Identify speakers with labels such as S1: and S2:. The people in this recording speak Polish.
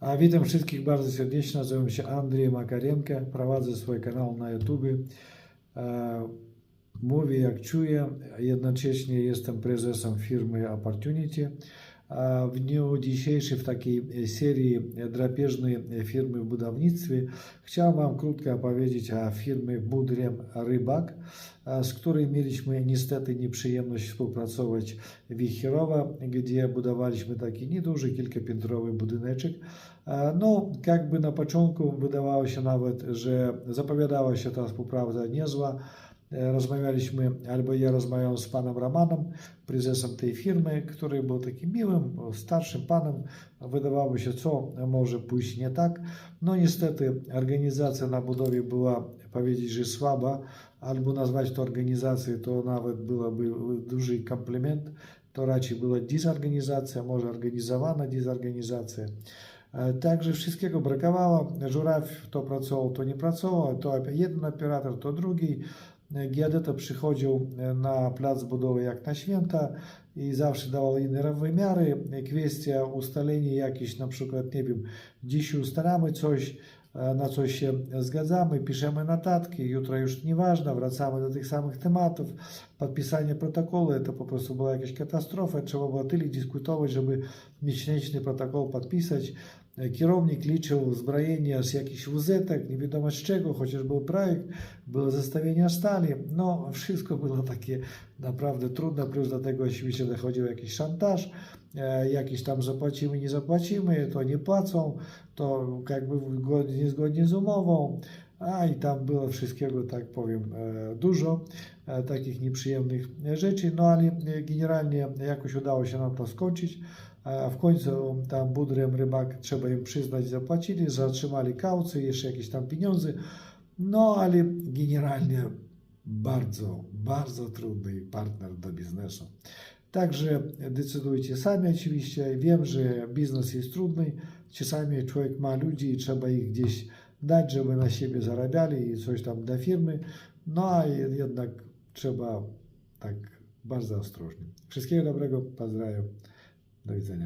S1: A witam wszystkich bardzo serdecznie. Nazywam się Andrzej Makarenko. Prowadzę swój kanał na YouTube. E, Mówię jak czuję. Jednocześnie jestem prezesem firmy Opportunity. W dniu dzisiejszym w takiej serii drapieżnej firmy w budownictwie chciałem Wam krótko opowiedzieć o firmie Budrem Rybak, z której mieliśmy niestety nieprzyjemność współpracować w Wicherowa, gdzie budowaliśmy taki nieduży, kilkapiętrowy budyneczek. No, jakby na początku wydawało się nawet, że zapowiadała się ta współpraca niezła. E, Rozmawialiśmy, albo ja rozmawiałem z panem Romanem, prezesem tej firmy, który był takim miłym, starszym panem. Wydawało się, co może pójść nie tak. No niestety organizacja na budowie była, powiedzieć, że słaba, albo nazwać to organizacją, to nawet byłoby duży komplement. To raczej była dezorganizacja, może organizowana dezorganizacja. E, Także wszystkiego brakowało. Żuraw to pracował, to nie pracował, to jeden operator, to drugi. Geodeta przychodził na plac budowy jak na święta i zawsze dawał inne wymiary. Kwestia ustalenia jakichś, na przykład, nie wiem, dziś ustalamy coś, e, na coś się zgadzamy, piszemy notatki, jutro już nieważne, wracamy do tych samych tematów. Podpisanie protokołu to po prostu była jakaś katastrofa, trzeba było tyle dyskutować, żeby miesięczny protokół podpisać. Kierownik liczył zbrojenie z jakichś wuzetek, nie wiadomo z czego, chociaż był projekt, było zestawienie stali. No, wszystko było takie naprawdę trudne, plus do tego oczywiście dochodził jakiś szantaż, e, jakiś tam zapłacimy, nie zapłacimy, to nie płacą, to jakby zgodnie- niezgodnie z umową. A i tam było wszystkiego, tak powiem, e, dużo e, takich nieprzyjemnych rzeczy, no ale generalnie jakoś udało się nam to skończyć. A w końcu tam Budrem Rybak, trzeba im przyznać, zapłacili, zatrzymali kaucję, jeszcze jakieś tam pieniądze. No ale generalnie bardzo, bardzo trudny partner do biznesu. Także decydujcie sami oczywiście. Wiem, że biznes jest trudny. Czasami człowiek ma ludzi i trzeba ich gdzieś dać, żeby na siebie zarabiali i coś tam dla firmy. No a jednak trzeba tak bardzo ostrożnie. Wszystkiego dobrego, pozdrawiam. Do widzenia.